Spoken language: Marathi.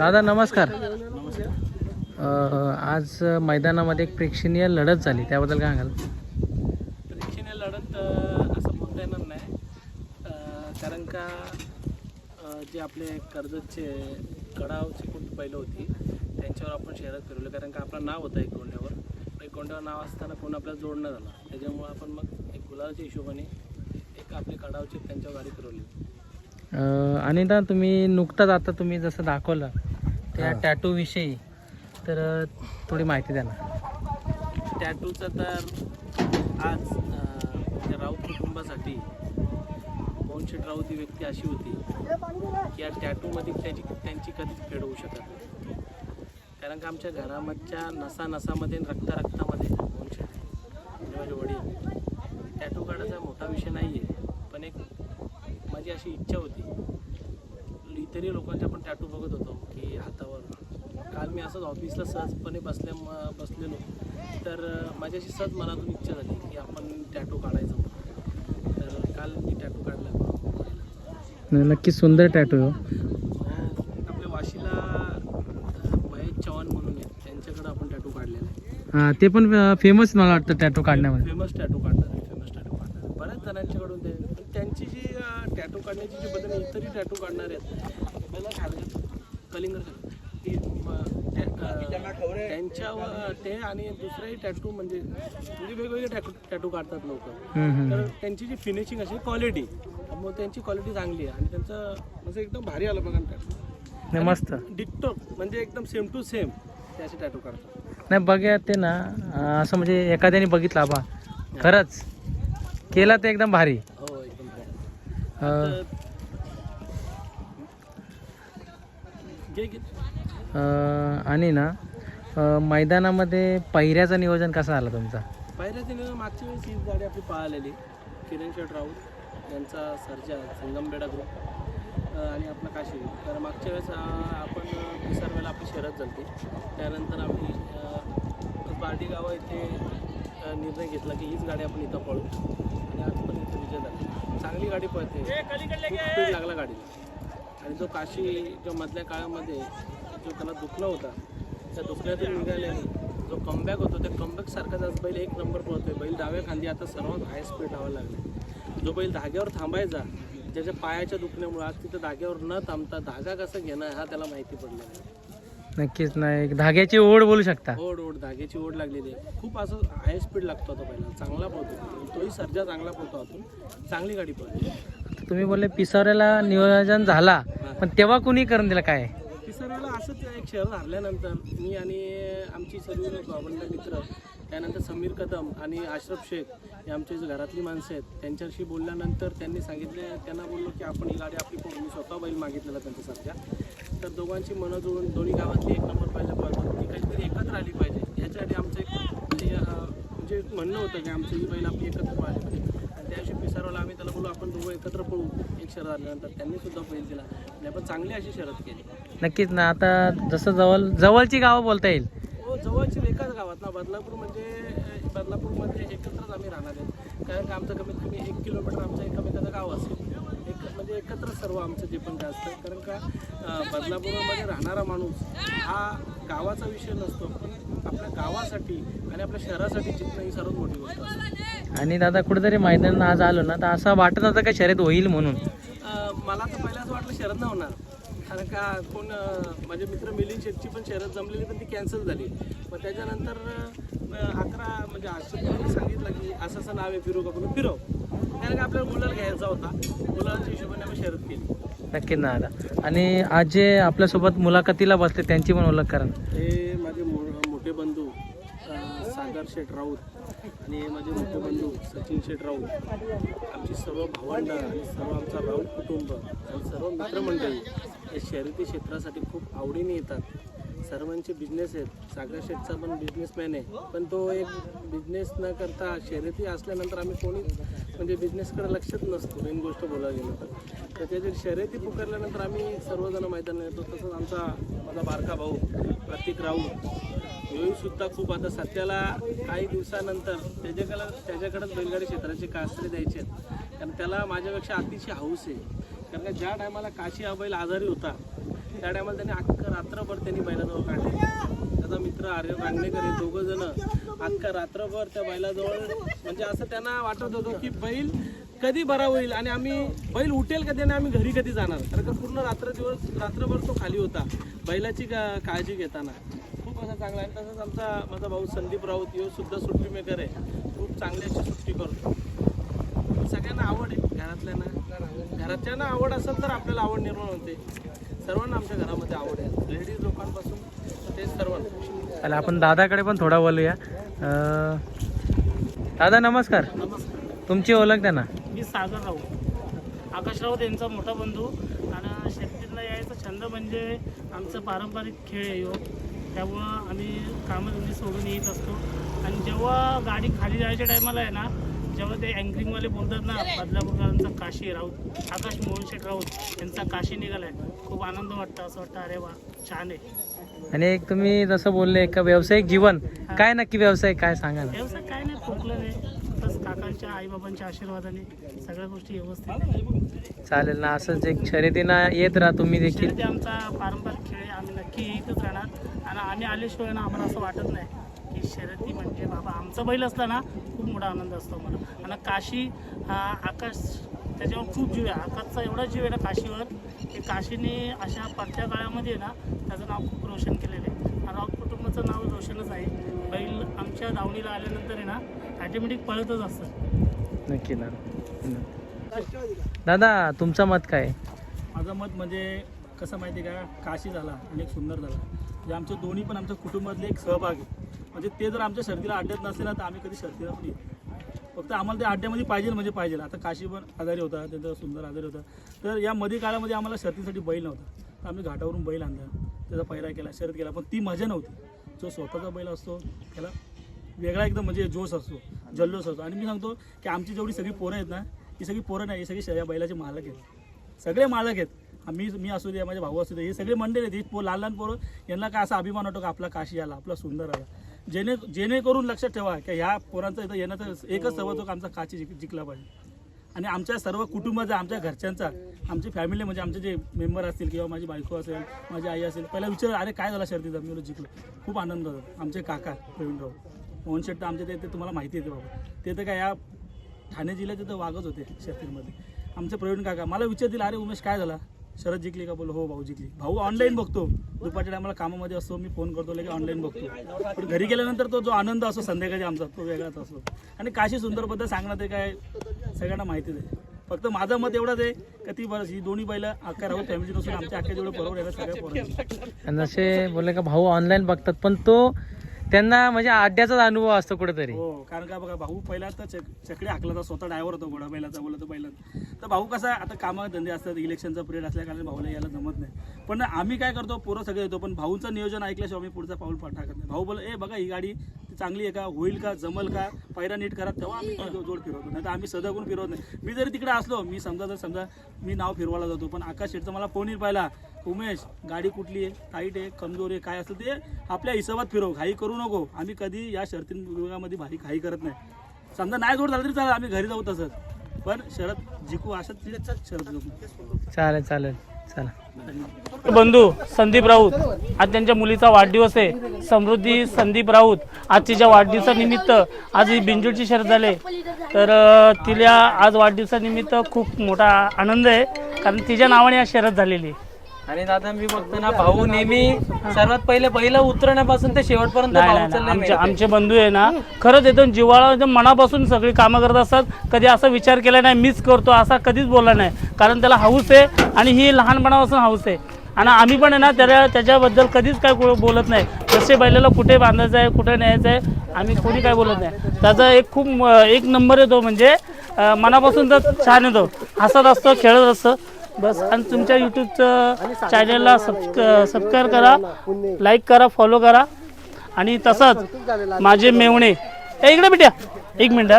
दादा नमस्कार. आज मैदानामध्ये एक प्रेक्षणीय लढत झाली त्याबद्दल काय सांगाल? प्रेक्षणीय लढत असं बोलता येणार नाही. कारण का जे आपले कर्जतचे कडावची कोणती पहिलं होती त्यांच्यावर आपण शहरात फिरवलं. कारण का आपलं नाव होतं एक गोंड्यावर एक गोंड्यावर नाव असताना कोण आपल्याला जोडणं झालं त्याच्यामुळं आपण मग एक गुलाबाच्या हिशोबाने एक आपले कडावचे त्यांच्यावर गाडी फिरवली. आणि ना तुम्ही नुकताच आता तुम्ही जसं दाखवलं त्या टॅटू विषयी. तर थोडी माहिती द्या ना. टॅटूचं तर आज राऊत कुटुंबासाठी मोहनशेठ राऊत ही व्यक्ती अशी होती की या टॅटूमध्ये त्याची त्यांची कधीच फेड होऊ शकत नाही. कारण का आमच्या घरामधच्या नसा नसामध्ये रक्ता रक्तामध्ये मोहनशेठ म्हणजे माझे वडील टॅटू काढायचा मोठा विषय नाही आहे पण एक माझी अशी इच्छा होती इतरही लोकांचे आपण टॅटू बघत होतो की हातावर काल मी असंच ऑफिसला सहजपणे बसल्या म- बसलेलो तर अं, माझी अशी सहज मनातून इच्छा झाली की आपण टॅटू काढायचं म्हणून. तर काल मी टॅटू काढला नक्की सुंदर टॅटू आहे हो. आपल्या वाशीला महेश चव्हाण म्हणून आहेत त्यांच्याकडे आपण टॅटू काढलेला आहे हा, ते पण फेमस मला वाटतं टॅटू काढण्यामध्ये फेमस टॅटू काढणार आहे फेमस टॅटू काढणार आहे. बऱ्याच जणांच्याकडून ते त्यांची जी टॅटू काढण्याची जी पद्धत आहे, इतरही टॅटू काढणार आहेत पहिला खाली कलिंगड. ती, म, त्या- अं, त्यांच्या व- ते आणि दुसरेही टॅटू म्हणजे म्हणजे वेगवेगळे टॅटू टॅटू काढतात लोक. तर त्यांची जी फिनिशिंग अशी क्वालिटी मग त्यांची क्वालिटी चांगली आहे. आणि त्यांचं म्हणजे एकदम भारी आलं बघा टॅटू मस्त. डिक्टो म्हणजे एकदम सेम टू सेम ते असे टॅटू काढतात. नाही बघा ते ना असं म्हणजे एखाद्याने बघितलं बा खरंच. केला ते एकदम भारी. हो एकदम आणि ना मैदानामध्ये पहिऱ्याचं नियोजन कसं आलं तुमचा? पहिऱ्याचं नियोजन मागच्या वेळेस ही गाडी आपली पळालेली. किरण शेठ राऊत यांचा सर्जा संगमबेडा ग्रुप आणि आपला काशी. तर मागच्या वेळेस आपण विसरवेला आपली शहरात झाली त्यानंतर आम्ही पार्टी गावा इथे निर्णय घेतला की हीच गाडी आपण इथं पळू. आणि आज पण इथे विजय झाला. चांगली गाडी पळते. लागला गाडीला. आणि जो काशी जो मधल्या काळामध्ये जो त्याला दुखणं होता त्या दुखण्यातून निघाल्याने जो कमबॅक होतो त्या कमबॅक सारखाच आज बैल एक नंबर पळतोय. बैल डाव्या खांदी आता सर्वात हाय स्पीड लावायला लागले जो बैल धाग्यावर थांबायचा ज्याच्या पायाच्या दुखण्यामुळे आज तिथं धाग्यावर न थांबता धागा कसा घेणं हा त्याला माहिती पडलेला आहे नक्कीच नाही. धाग्याची ओढ बोलू शकता. ओढ ओढ धाग्याची ओढ लागलेली आहे. खूप असं हाय स्पीड लागतो आता पहिला चांगला पळतो. तोही सर्जा चांगला पळतो आतून चांगली गाडी पळते. तुम्ही बोलले पिसावऱ्याला नियोजन झाला पण तेव्हा कुणी करून दिलं काय? तिसऱ्याला असंच एक शहर हरल्यानंतर मी आणि आमची सर्व आपण मित्र त्यानंतर समीर कदम आणि आश्रफ शेख हे आमची जी घरातली माणसं आहेत त्यांच्याशी बोलल्यानंतर त्यांनी सांगितले त्यांना बोललो की आपण ही गाडी आपली मी स्वतः बैल मागितलेला त्यांच्यासारख्या. तर दोघांची मनं जुळून दोन्ही गावातली एक नंबर पाहिजे ती काहीतरी एकत्र आली पाहिजे. याच्यासाठी आमचं एक म्हणजे, म्हणजे म्हणणं होतं की आमची ही बैल आपली एकत्र पाहिजे. पाहिजे आणि त्या दिवशी पिसारवाला आम्ही त्याला बोलू आपण दोघं एकत्र पळू. एक शहर आल्यानंतर त्यांनी सुद्धा बैल दिला. आणि आपण चांगली अशी शरद केली. नक्कीच ना आता जसं जवळ जवळची गावं बोलता येईल. हो जवळची एकाच गावात ना बदलापूर म्हणजे बदलापूरमध्ये एकत्रच आम्ही राहणार आहेत कारण का आमचं कमीत कमी एक किलोमीटर आमचं एकमेकाचं गाव असेल. एक म्हणजे एकत्र सर्व आमचं जे पण काय असतं. कारण का बदलापूरमध्ये राहणारा माणूस हा गावाचा विषय नसतो. पण आपल्या गावासाठी आणि आपल्या शहरासाठी जिंकणं ही सर्वात मोठी गोष्ट असते. आणि दादा कुठेतरी मैदान आज आलो ना तर असं वाटत नव्हतं का शर्यत होईल म्हणून? मला तर पहिल्याच वाटलं शरद नाही होणार कारण का कोण माझे मित्र मिलिंद शेटची पण शरद जमलेली पण ती कॅन्सल झाली. मग त्याच्यानंतर अकरा म्हणजे आशिफने सांगितलं की असं असं नाव आहे फिरू का म्हणून फिरव. कारण का आपल्याला मुलाला घ्यायचा होता. मुलांच्या हिशोबाने आम्ही शरद केली. नक्कीच ना आणि आज जे आपल्यासोबत मुलाखतीला बसले त्यांची पण ओळख करा हे माझे मो- मोठे बंधू अं, सागर शेठ राऊत आणि माझे मोठे बंधू सचिन शेठ राऊत आमची सर्व भावंड आणि सर्व आमचा राऊत कुटुंब आणि सर्व मित्रमंडळी हे शर्यती क्षेत्रासाठी खूप आवडीने येतात. सर्वांचे बिझनेस आहेत. सागर शेठचा पण बिझनेसमॅन आहे. पण तो एक बिझनेस न करता शर्यती असल्यानंतर आम्ही कोणी म्हणजे बिझनेसकडे लक्षच नसतो मेन गोष्ट बोलायला गेलं तर. तर त्याच्या शर्यती पुकारल्यानंतर आम्ही सर्वजण मैदानात येतो. तसंच आमचा माझा बारका भाऊ प्रतीक राऊत सुद्धा खूप आता सध्याला काही दिवसानंतर त्याच्याकडे त्याच्याकडंच बैलगाडी क्षेत्राचे कासरे द्यायचे आहेत. कारण त्याला माझ्यापेक्षा अतिशय हाऊस आहे. कारण का ज्या टायमाला काशी हा बैल आजारी होता त्या टायमाला त्यांनी अख्खं रात्रभर त्यांनी बैलाजवळ काढले. त्याचा मित्र आर्य कांगणेकर हे दोघं जण अख्खा रात्रभर त्या बैलाजवळ म्हणजे असं त्यांना वाटत होतं की बैल कधी बरा होईल आणि आम्ही बैल उठेल कधी आणि आम्ही घरी कधी जाणार? कारण का पूर्ण रात्र दिवस रात्रभर तो खाली होता बैलाची का काळजी घेताना. असा चांगला आहे. तसंच आमचा माझा भाऊ संदीप राऊत यो सुद्धा सुट्टी मेकर आहे. खूप चांगली अशी सुट्टी करतो. सगळ्यांना आवड आहे. घरातल्यांना घराच्यांना आवड असेल तर आपल्याला आवड निर्माण होते. सर्वांना आमच्या घरामध्ये आवड आहे. लेडीज लोकांपासून ते सर्वांना. आपण दादाकडे पण थोडा बोलूया दादा नमस्कार. तुमची ओळख द्या ना. मी सागर राऊत. आकाश राऊत यांचा मोठा बंधू. आणि शेतीला यायचा छंद म्हणजे आमचा पारंपरिक खेळ आहे त्यामुळं आम्ही कामधंदे सोडून येत असतो. आणि जेव्हा गाडी खाली जायच्या टायमाला आहे ना जेव्हा ते अँकरिंगवाले बोलतात ना बदलापूरकरांचा काशी राऊत आकाश मोहनशेठ राऊत यांचा काशी निघालाय. खूप आनंद वाटतं असं वाटतं अरे वा छान आहे. आणि एक तुम्ही जसं बोलले का व्यावसायिक जीवन. काय नक्की व्यवसाय काय सांगा व्यवसाय काय नाही ठोकलं नाही. काकांच्या आईबाबांच्या आशीर्वादाने सगळ्या गोष्टी व्यवस्थित आहे. चालेल ना असंच एक शर्यतीना येत राहा तुम्ही देखील. आमचा पारंपरिक खेळ आहे आम्ही नक्की येतच राहणार. आम्ही आल्याशिवाय ना आम्हाला असं वाटत नाही की शर्यती म्हणजे बाबा आमचा बैल असला ना खूप मोठा आनंद असतो मला आणि काशी हा आकाश त्याच्यावर खूप जीव आहे. आकाशचा एवढा जीव आहे ना काशीवर की काशीने अशा पडत्या काळामध्ये ना त्याचं नाव खूप रोशन केलेलं आहे. आणि राऊत कुटुंबाचं नाव रोशनच आहे. बैल आमच्या दावणीला आल्यानंतर आहे ना ॲटोमॅटिक पळतच असतं. नक्की ना. दादा तुमचं मत काय? माझं मत म्हणजे कसं माहिती आहे का? काशी झाला आणि एक सुंदर झाला. म्हणजे आमचं दोन्ही पण आमच्या कुटुंबातले एक सहभाग आहे. म्हणजे ते जर आमच्या शर्दीला अड्ड्यात नसेल ना तर आम्ही कधी शर्दीला पण येत फक्त आम्हाला ते अड्ड्यामध्ये पाहिजे म्हणजे पाहिजे. आता काशी पण आजारी होता त्यांचा सुंदर आजारी होता. तर या मध्ये काळामध्ये आम्हाला शर्तीसाठी बैल नव्हता. तर आम्ही घाटावरून बैल आणला. त्याचा पैरा केला शर्यत केला. पण ती मजा नव्हती. जो स्वतःचा बैल असतो त्याला वेगळा एकदम म्हणजे जोश असतो जल्लोष असतो. आणि मी सांगतो की आमची जेवढी सगळी पोरं आहेत ना ही सगळी पोरं नाही ही सगळी या बैलाचे मालक आहेत. सगळे मालक आहेत. मी मी असू दे माझे भाऊ असू दे हे सगळे मंडळी आहेत ही लहान लहान पोरं यांना काय असा अभिमान वाटतो का आपला काशी आला आपला सुंदर आला जेणे जेणेकरून लक्षात ठेवा की ह्या पोरांचा इथं येण्याचा एकच सवय होतो का आमचा काशी जिक जिंकला पाहिजे. आणि आमच्या सर्व कुटुंबाचा आमच्या घरच्यांचा आमची फॅमिली म्हणजे आमचे जे मेंबर असतील किंवा माझी बायको असेल माझी आई असेल पहिला विचार अरे काय झाला शर्तीचा? मी जिंकलो. खूप आनंद होतो. आमचे काका प्रवीणराव मोहन शेट्ट आमचे ते तुम्हाला माहिती येते बाबा. ते तर काय या ठाणे जिल्ह्याचे तर वागत होते शर्तीमध्ये. आमचे प्रवीण काका मला विचारतील अरे उमेश काय झाला? शरद जिंकली का बोल? हो भाऊ जिंकली. भाऊ ऑनलाईन बघतो. दुपारच्या टायमाला कामामध्ये असतो. मी फोन करतो लगे ऑनलाईन बघतो. पण घरी गेल्यानंतर तो जो आनंद असतो संध्याकाळी आमचा तो वेगळाच असतो आणि काशी सुंदरबद्दल सांगणं ते काय सगळ्यांना माहितीच आहे. फक्त माझं मत एवढंच आहे का ती बस ही दोन्ही बैल अख्खा राहू फॅमिली नसून आमच्या अख्ख्या जेवढे बरोबर आहे सगळ्या जसे बोलले का भाऊ ऑनलाईन बघतात पण तो त्यांना म्हणजे अड्ड्याचाच अनुभव असतो कुठेतरी. हो कारण का बघा भाऊ पहिला तर चक चकडे हाकला होता स्वतः ड्रायव्हर होतो घोडा बैलाचा बोलतो पहिला तर भाऊ कसा आता कामा धंदे असतात इलेक्शनचा पिरियड असल्या कारण भाऊला यायला जमत नाही. पण आम्ही काय करतो पोरं सगळे येतो पण भाऊचं नियोजन ऐकल्याशिवाय आम्ही पुढचा पाऊल पा- टाकत नाही. भाऊ बोल ए बघा ही गाडी चांगली आहे का होईल का जमल का पायरा नीट करा तेव्हा आम्ही जोड फिरवतो. नाही तर आम्ही सदगून फिरवत नाही. मी जरी तिकडे असलो मी समजा जर समजा मी नाव फिरवायला जातो पण आकाश शेटचा मला फोन येईल पाहिला उमेश गाडी कुठली आहे? टाईट आहे कमजोर आहे काय असतं ते आपल्या हिशोबात फिरव. घाई करू नको. आम्ही कधी या शर्ती विभागामध्ये भारी घाई करत नाही. समजा नाही जोड झाला तरी चालेल आम्ही घरी जाऊ तसंच. पण शरद जिंकू असंच शरद जिंकू. चालेल चालेल चला. बंधू संदीप राऊत आज त्यांच्या मुलीचा वाढदिवस आहे. समृद्धी संदीप राऊत आज तिच्या वाढदिवसानिमित्त आज ही बिंजोडची शर्यत झाले. तर तिला आज वाढदिवसानिमित्त खूप मोठा आनंद आहे. कारण तिच्या नावाने आज शर्यत झालेली आहे. आणि दादा मी बघतो ना भाऊ नेहमी सर्वात पहिले पहिलं उतरण्यापासून ते शेवटपर्यंत नाही नाही, भाऊचं नाही लय आमचे. आमचे बंधू आहे ना खरंच एकदम जिव्हाळा एकदम मनापासून सगळी कामं करत असतात. कधी असा विचार केला नाही मीच करतो असा कधीच बोलला नाही. कारण त्याला हाऊस आहे आणि ही लहानपणापासून हाऊस आहे. आणि आम्ही पण आहे ना त्याला त्याच्याबद्दल कधीच काय को- बोलत नाही. जसे बैलाला कुठे बांधायचं आहे कुठे न्यायचं आहे आम्ही कोणी काय बोलत नाही. त्याचा एक खूप एक नंबर येतो म्हणजे अं, मनापासून तर छान येतो. हसत असतो खेळत असतं. बस आणि तुमच्या यूट्यूबचं चॅनलला सबस्क सबस्क्राईब करा लाईक करा फॉलो करा. आणि तसंच माझे मेवणे. ए, इकडे बेट्या. एक मिनिट.